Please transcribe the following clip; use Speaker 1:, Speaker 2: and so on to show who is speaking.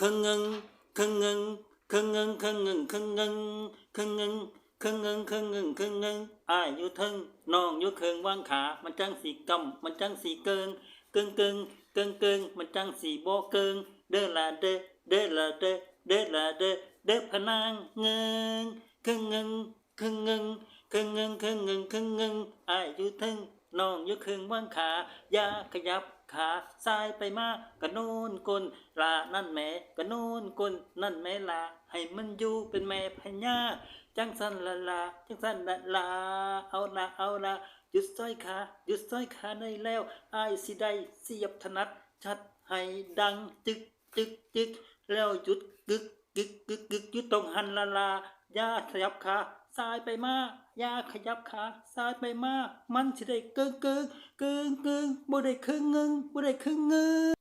Speaker 1: คึงเงิงคึงเงิงคึงเงิงคึงเงิงคึงเงิงคึงเงิงคึงเงิงคึงเงิงคึงเงิงอ้ายอยู่ทึงน้องอยู่เคิงว่างขา มันจังสีกำมันจังสีเกิงเกิงเกิงเกิงเกิงมันจังสีโบเกิง เด้อละเด้อเด้อละเด้อเด้อละเด้อเด้อพนางเงิงคึงเงิงคึงเงิงคึงเงิงคึงเงิงคึงเงิงอ้ายอยู่ทึง น้องอยู่เคิงว่างขาอย่าขยับขาซ้ายไปมากระนูนกลลานั่นแม่กระนูนกลนั่นแม่ลา ให้มันอยู่เป็นแม่พญาจังสันละลาจังสันละลา เอาละเอาละหยุดซ้อยขาหยุดซ้อยขาได้แล้วอายสิได้เสียบถนัดชัดให้ดังจึกจึกจึกแล้วหยุดกึกกึกกึก ลาลาย่าขยับขาซ้ายไปมากย่าขยับขาซ้ายไปมา มันสิได้กึ่งกึ่งกึ่งกึ่งบ่ได้ครึ่งเงิงบ่ได้ครึ่งเงิง